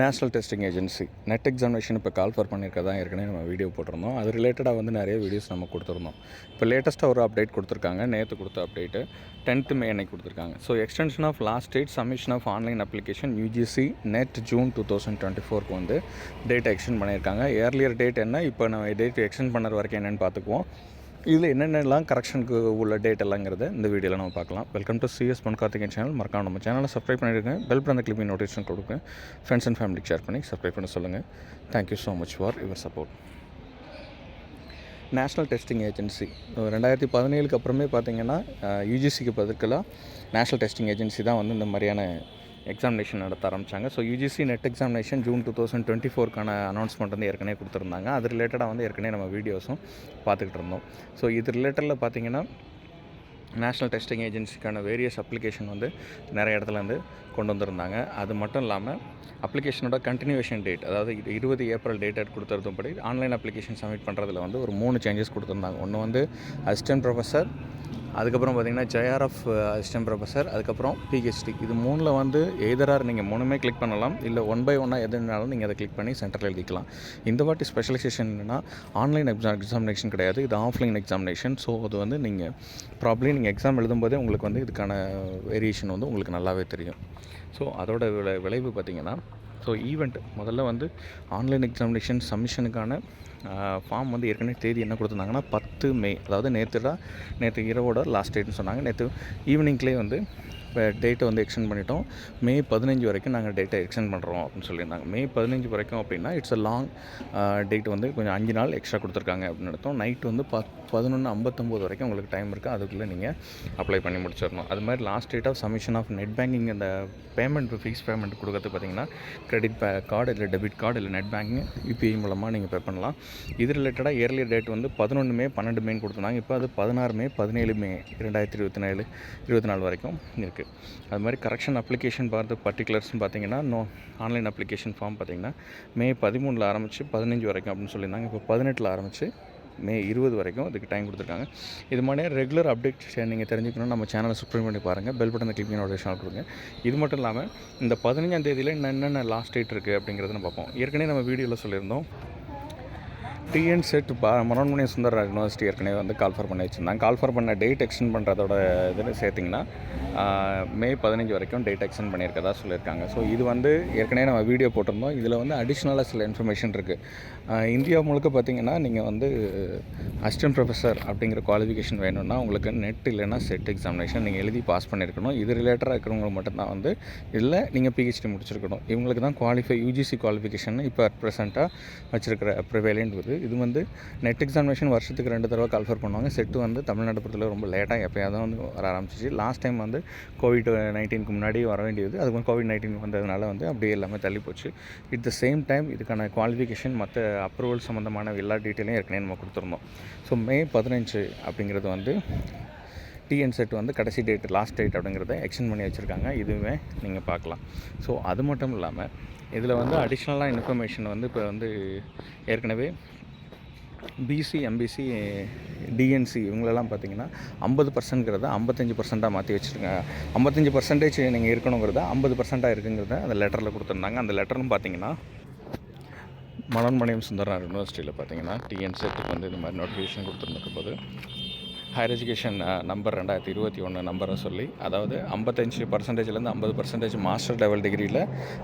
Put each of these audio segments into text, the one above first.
National testing agency. NET examination இப்போ call ஃபர் பண்ணியிருக்கதா ஏற்கனவே நம்ம வீடியோ போட்டிருந்தோம். அது ரிலேட்டடாக வந்து நிறைய வீடியோஸ் நம்ம கொடுத்துருந்தோம். இப்போ லேட்டஸ்ட்டாக ஒரு அப்டேட் கொடுத்துருக்காங்க. நேற்று கொடுத்த அப்டேட்டு டென்த்து மே அன்னைக்கு கொடுத்துருக்காங்க. So extension of last date submission of online application UGC NET June two thousand twenty ஃபோருக்கு வந்து டேட் எக்ஸ்டெண்ட் பண்ணியிருக்காங்க. ஏர்லியர் டேட் என்ன? இப்போ நம்ம டேட் எக்ஸ்டெண்ட் பண்ணுற வரைக்கும் என்னென்னு பார்த்துக்குவோம். இதில் என்னென்னலாம் கரெக்ஷனுக்கு உள்ள டேட் எல்லாங்கிறத இந்த வீடியோவில் நம்ம பார்க்கலாம். Welcome to CS Pon Karthikan channel மறக்காம நம்ம சேனலை சப்ஸ்கிரைப் பண்ணிடுங்க. பெல் பிறந்த கிளிப்பிங் நோட்டிஃபிகேஷன் கொடுங்க. ஃப்ரெண்ட்ஸ் அண்ட் ஃபேமிலிக்கு ஷேர் பண்ணி சப்ஸ்கிரைப் பண்ண சொல்லுங்கள் thank you so much for your support national testing agency ரெண்டாயிரத்தி பதினேழுக்கு அப்புறமே பார்த்தீங்கன்னா யூஜிசிக்கு பதிலாக நேஷ்னல் டெஸ்டிங் ஏஜென்சி தான் வந்து இந்த மாதிரியான எக்ஸாமினேஷன் நடத்த ஆரம்பித்தாங்க so UGC NET examination June two thousand twenty ஃபோருக்கான announcement வந்து ஏற்கனவே கொடுத்துருந்தாங்க. அது ரிலேட்டடாக வந்து ஏற்கனவே நம்ம வீடியோஸும் பார்த்துக்கிட்டு இருந்தோம். ஸோ இது ரிலேட்டடில் பார்த்தீங்கன்னா நேஷ்னல் டெஸ்டிங் ஏஜென்சிக்கான வேரியஸ் அப்ளிகேஷன் வந்து நிறைய இடத்துல வந்து கொண்டு வந்திருந்தாங்க. அது மட்டும் இல்லாமல் அப்ளிகேஷனோட கண்டினியூவேஷன் டேட் அதாவது இருபது ஏப்ரல் டேட் கொடுத்துருந்தபடி ஆன்லைன் அப்ளிகேஷன் சப்மிட் பண்ணுறதுல வந்து ஒரு மூணு சேஞ்சஸ் கொடுத்துருந்தாங்க. ஒன்று வந்து அசிஸ்டன்ட் ப்ரொஃபஸர் அதுக்கப்புறம் பார்த்தீங்கன்னா ஜேஆர்எஃப் அசிஸ்டன்ட் ப்ரொஃபஸர் அதுக்கப்புறம் பிஹெச்டி இது மூணில் வந்து எதரார் நீங்கள் மூணுமே கிளிக் பண்ணலாம். இல்லை ஒன் பை ஒன்னாக எதுனாலும் நீங்கள் அதை கிளிக் பண்ணி சென்டரில் எழுதிக்கலாம். இந்த வாட்டி ஸ்பெஷலைசேஷன் என்னன்னா ஆன்லைன் எக்ஸாம் எக்ஸாமினேஷன் கிடையாது. இது ஆஃப்லைன் எக்ஸாமினேஷன் ஸோ அது வந்து நீங்கள் ப்ராப்ளி நீங்கள் எக்ஸாம் எழுதும்போதே உங்களுக்கு வந்து இதுக்கான வேரியேஷன் வந்து உங்களுக்கு நல்லாவே தெரியும். ஸோ அதோட விளை விளைவு பார்த்தீங்கன்னா ஸோ ஈவெண்ட் முதல்ல வந்து ஆன்லைன் எக்ஸாமினேஷன் சப்மிஷனுக்கான ஃபார்ம் வந்து ஏற்கனவே தேதி என்ன கொடுத்துருந்தாங்கன்னா பத்து மே. அதாவது நேற்று தான் நேற்று இரவோட லாஸ்ட் டேட்னு சொன்னாங்க. நேற்று ஈவினிங்லேயே வந்து இப்போ டேட்டை வந்து எக்ஸ்டெண்ட் பண்ணிட்டோம். மே பதினஞ்சு வரைக்கும் நாங்கள் டேட்டை எக்ஸ்டெண்ட் பண்ணுறோம் அப்படின்னு சொல்லியிருந்தாங்க. மே பதினஞ்சு வரைக்கும் அப்படின்னா இட்ஸ் அ லாங் டேட் வந்து கொஞ்சம் அஞ்சு நாள் எக்ஸ்ட்ரா கொடுத்துருக்காங்க அப்படின்னு அர்த்தம். நைட் வந்து பத் பதினொன்று ஐம்பத்தொம்போது வரைக்கும் உங்களுக்கு டைம் இருக்குது அதுக்குள்ளே நீங்கள் அப்ளை பண்ணி முடிச்சிடணும். அது மாதிரி last date of submission of net banking அந்த பேமெண்ட் ஃபிக்ஸ் பேமெண்ட் கொடுக்கறது பார்த்தீங்கன்னா கிரெடிட் பே கார்டு இல்லை டெபிட் கார்டு இல்லை நெட் பேங்கிங் யூபிஐ மூலமாக நீங்கள் பே பண்ணலாம். இது ரிலேட்டடாக இயர்லி டேட் வந்து பதினொன்று மே பன்னெண்டு மேன்னு கொடுத்துருந்தாங்க. இப்போ அது பதினாறு மே பதினேழு மே ரெண்டாயிரத்தி இருபத்தி நாலு இருபத்தி நாலு வரைக்கும் இருக்குது அது மாதிரி கரெக்ஷன் அப்ளிகேஷன் பார்த்து பர்டிகுலர்ஸ்னு பார்த்தீங்கன்னா நோ ஆன்லைன் அப்ளிகேஷன் ஃபார்ம் பார்த்தீங்கன்னா மே பதிமூணில் ஆரம்பித்து பதினஞ்சு வரைக்கும் அப்படின்னு சொல்லியிருந்தாங்க. இப்போ பதினெட்டில் ஆரம்பித்து மே இருபது வரைக்கும் அதுக்கு டைம் கொடுத்துருக்காங்க. இது மாதிரி ரெகுலர் அப்டேட் நீங்கள் தெரிஞ்சுக்கணும் நம்ம சேனலை சப்ஸ்கிரைப் பண்ணி பாருங்கள் பெல் பட்டன் கிளிக் நோட்டிஃபிகேஷன் கொடுங்க. இது மட்டும் இல்லாமல் இந்த பதினஞ்சாம் தேதியில் என்னென்ன லாஸ்ட் டேட் இருக்குது அப்படிங்கிறத நம்ம பார்ப்போம். ஏற்கனவே நம்ம வீடியோவில் சொல்லியிருந்தோம். டிஎன் செட் பா மனோன்மணிய சுந்தரராஜ் யூனிவர்சிட்டி ஏற்கனவே வந்து கால்ஃபர் பண்ணி வச்சுருந்தாங்க. கால்ஃபர் பண்ண டேட் எக்ஸ்டெண்ட் பண்ணுறதோட இதில் சேர்த்திங்கன்னா மே பதினஞ்சு வரைக்கும் டேட் எக்ஸ்டெண்ட் பண்ணியிருக்கதா சொல்லியிருக்காங்க. ஸோ இது வந்து ஏற்கனவே நம்ம வீடியோ போட்டிருந்தோம். இதில் வந்து அடிஷ்னலாக சில இன்ஃபர்மேஷன் இருக்குது இந்தியா முழுக்க பார்த்திங்கன்னா நீங்கள் வந்து அசிஸ்டன்ட் ப்ரொஃபஸர் அப்படிங்கிற குவாலிஃபிகேஷன் வேணும்னா உங்களுக்கு நெட் இல்லைன்னா செட் எக்ஸாமினேஷன் நீங்கள் எழுதி பாஸ் பண்ணியிருக்கணும். இது ரிலேட்டடாக இருக்கிறவங்க மட்டும்தான் வந்து இதில் நீங்கள் பிஹெச்டி முடிச்சிருக்கணும். இவங்களுக்கு தான் குவாலிஃபை யூஜிசி குவாலிஃபிகேஷன் இப்போ ப்ரெசென்ட்டாக வச்சுருக்கிற ப்ரிவேலியன்ட் இது. இது வந்து நெட் எக்ஸாமினேஷன் வருஷத்துக்கு ரெண்டு தடவை கால்ஃபர் பண்ணுவாங்க. செட்டு வந்து தமிழ்நாடு பொறுத்தவரை ரொம்ப லேட்டாக எப்போயாவது வந்து வர ஆரம்பிச்சிச்சு. லாஸ்ட் டைம் வந்து கோவிட் நைன்டீனுக்கு முன்னாடி வர வேண்டியது. அதுக்கு கோவிட் நைன்டீன் வந்ததுனால வந்து அப்படியே எல்லாமே தள்ளி போச்சு. இட் த சேம் டைம் இதுக்கான குவாலிஃபிகேஷன் மற்ற அப்ரூவல் சம்மந்தமான எல்லா டீட்டெயிலையும் ஏற்கனவே நம்ம கொடுத்துருந்தோம். ஸோ மே பதினஞ்சு அப்படிங்கிறது வந்து டிஎன் செட் வந்து கடைசி டேட் லாஸ்ட் டேட் அப்படிங்கிறத எக்ஸ்டெண்ட் பண்ணி வச்சுருக்காங்க. இதுவுமே நீங்கள் பார்க்கலாம். ஸோ அது மட்டும் இல்லாமல் இதில் வந்து அடிஷ்னலாக இன்ஃபர்மேஷன் வந்து இப்போ வந்து ஏற்கனவே பிசி எம்பிசி டிஎன்சி இவங்களெல்லாம் பார்த்தீங்கன்னா ஐம்பது பர்சன்ட்ங்கிறத ஐம்பத்தஞ்சு பர்சண்ட்டாக மாற்றி வச்சுருங்க. ஐம்பத்தஞ்சு பர்சன்டேஜ் நீங்கள் இருக்கணுங்கிறத ஐம்பது பர்சன்ட்டாக இருக்குங்கிறத அந்த லெட்டரில் கொடுத்துருந்தாங்க. அந்த லெட்டர்னு பார்த்தீங்கன்னா மனோன்மணியம் சுந்தரனார் யூனிவர்சிட்டியில் பார்த்தீங்கன்னா டிஎன் வந்து இந்த மாதிரி நோட்டிஃபிகேஷன் கொடுத்துருந்துருக்க போது ஹையர் எஜுகேஷன் நம்பர் ரெண்டாயிரத்தி இருபத்தி ஒன்று நம்பரை சொல்லி அதாவது ஐம்பத்தஞ்சு பர்சன்டேஜ்லேருந்து ஐம்பது பர்சன்டேஜ் மாஸ்டர் லெவல் டிகிரியில்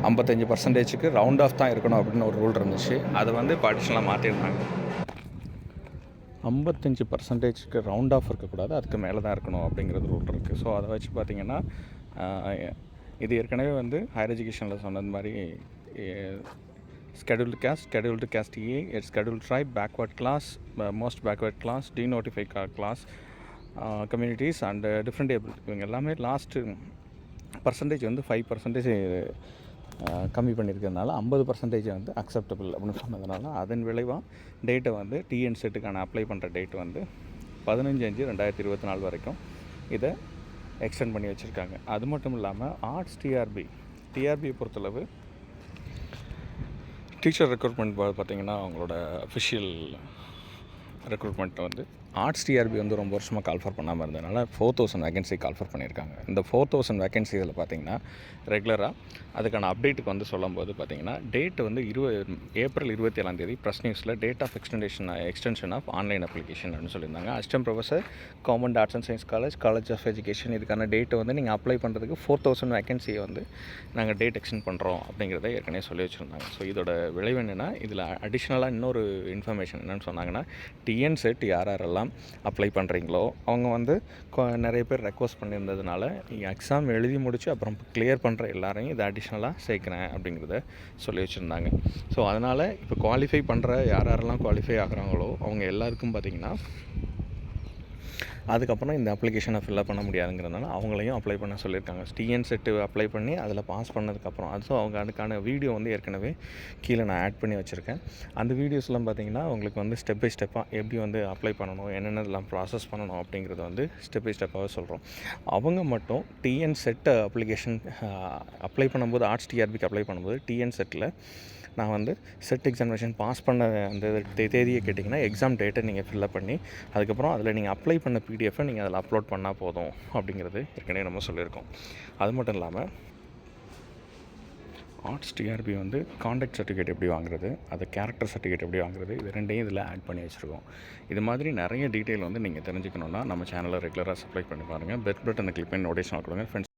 ஐம்பத்தஞ்சு பர்சன்டேஜுக்கு ரவுண்ட் ஆஃப் தான் இருக்கணும் அப்படின்னு ஒரு ரூல் இருந்துச்சு. அதை வந்து பார்ட்டிஷனாக மாற்றிருந்தாங்க ஐம்பத்தஞ்சு பர்சன்டேஜ்க்கு ரவுண்ட் ஆஃப் இருக்கக்கூடாது. அதுக்கு மேலே தான் இருக்கணும் அப்படிங்கிறது ரூல் இருக்குது ஸோ அதை வச்சு பார்த்திங்கன்னா இது ஏற்கனவே வந்து ஹையர் எஜுகேஷனில் சொன்னது மாதிரி scheduled caste, scheduled caste A, it's scheduled tribe, backward class, uh, most backward class, denotified ca- class, uh, communities and uh, different able இவங்க எல்லாமே லாஸ்ட்டு பர்சன்டேஜ் வந்து ஃபைவ் பர்சன்டேஜ் கம்மி பண்ணியிருக்கிறதுனால ஐம்பது பர்சன்டேஜ் வந்து அக்செப்டபிள் அப்படின்னு சொன்னதுனால அதன் விளைவாக டேட்டை வந்து டிஎன் செட்டுக்கான அப்ளை பண்ணுற டேட் வந்து பதினஞ்சு அஞ்சு ரெண்டாயிரத்தி இருபத்தி நாலு வரைக்கும் இதை எக்ஸ்டெண்ட் பண்ணி வச்சுருக்காங்க. அது மட்டும் இல்லாமல் ஆர்ட்ஸ் டிஆர்பி டிஆர்பியை பொறுத்தளவு டீச்சர் ரெக்ரூட்மெண்ட் பார்த்தீங்கன்னா அவங்களோட அஃபிஷியல் ரெக்ரூட்மெண்ட் வந்து ஆர்ட்ஸ் டிஆர்பி வந்து ரொம்ப வருஷமாக கால்ஃபர் பண்ணாமல் இருந்ததுனால ஃபோர் தௌசண்ட் வேகன்சி கால்ஃபர் பண்ணியிருக்காங்க. இந்த ஃபோர் தௌசண்ட் வேகன்சி இதில் பார்த்தீங்கன்னா ரெகுலராக அதுக்கான அப்டேட்டுக்கு வந்து சொல்லும்போது பார்த்தீங்கன்னா டேட் வந்து இருபது ஏப்ரல் இருபத்தி ஏழாம் தேதி ப்ரெஸ் நியூஸில் date of extension extension of online application அப்படின்னு சொல்லியிருந்தாங்க. Assistant professor common arts and science college college of education இதுக்கான டேட்டை வந்து நீங்கள் அப்ளை பண்ணுறதுக்கு ஃபோர் தௌசண்ட் வேகன்சியை வந்து நாங்கள் டேட் எக்ஸ்டெண்ட் பண்ணுறோம் அப்படிங்கிறத ஏற்கனவே சொல்லி வச்சுருந்தாங்க. ஸோ இதோட விளைவு என்னென்னா இதில் அடிஷ்னலாக இன்னொரு இன்ஃபர்மேஷன் என்னென்னு சொன்னாங்கன்னா டிஎன் செட் யார் யாரெல்லாம் அப்ளை பண்ணுறீங்களோ அவங்க வந்து நிறைய பேர் ரெக்வஸ்ட் பண்ணியிருந்ததுனால நீங்கள் எக்ஸாம் எழுதி முடிச்சு அப்புறம் கிளியர் பண்ணுற எல்லாரையும் இதை அடிஷ்னலாக சேர்க்குறேன் அப்படிங்கிறத சொல்லி வச்சுருந்தாங்க. ஸோ அதனால் இப்போ குவாலிஃபை பண்ணுற யார் யாரெல்லாம் குவாலிஃபை ஆகுறாங்களோ அவங்க எல்லாருக்கும் பார்த்திங்கன்னா அதுக்கப்புறம் இந்த அப்ளிகேஷனை ஃபில்அப் பண்ண முடியாதுங்கிறதுனால அவங்களையும் அப்ளை பண்ண சொல்லியிருக்காங்க. டிஎன் செட்டு அப்ளை பண்ணி அதில் பாஸ் பண்ணதுக்கப்புறம். அதுவும் ஸோ அவங்க அதுக்கான வீடியோ வந்து ஏற்கனவே கீழே நான் ஆட் பண்ணி வச்சுருக்கேன். அந்த வீடியோஸ்லாம் பார்த்தீங்கன்னா உங்களுக்கு வந்து ஸ்டெப் பை ஸ்டெப்பாக எப்படி வந்து அப்ளை பண்ணணும் என்னென்னலாம் ப்ராசஸ் பண்ணணும் அப்படிங்கிறத வந்து ஸ்டெப் பை ஸ்டெப்பாக சொல்கிறோம் அவங்க மட்டும் டிஎன் செட் அப்ளிகேஷன் அப்ளை பண்ணும்போது ஆர்ட்ஸ் டிஆர்பிக்கு அப்ளை பண்ணும்போது டிஎன் செட்டில் நான் வந்து செட் எக்ஸாமினேஷன் பாஸ் பண்ண அந்த தே- தேதியை கேட்டிங்கன்னா எக்ஸாம் டேட்டை நீங்கள் ஃபில்அப் பண்ணி அதுக்கப்புறம் அதில் நீங்கள் அப்ளை பண்ண பிடிஎஃபை நீங்கள் அதில் அப்லோட் பண்ணால் போதும் அப்படிங்கிறது ஏற்கனவே நம்ம சொல்லியிருக்கோம். அது மட்டும் இல்லாமல் ஆர்ட்ஸ் டிஆர்பி வந்து காண்டாக்ட் சர்டிஃபிகேட் எப்படி வாங்குறது அது கேரக்டர் சர்டிஃபிகேட் எப்படி வாங்குறது இது ரெண்டையும் இதில் ஆட் பண்ணி வச்சுருக்கோம். இது மாதிரி நிறைய டீட்டெயில் வந்து நீங்கள் தெரிஞ்சுக்கணுன்னா நம்ம சேனலை ரெகுலராக சப்ளை பண்ணி பாருங்கள் பெட் பட்டன் கிளிக் பண்ணி நோட்டிஃபிகேஷன் கொடுங்க. ஃப்ரெண்ட்ஸ்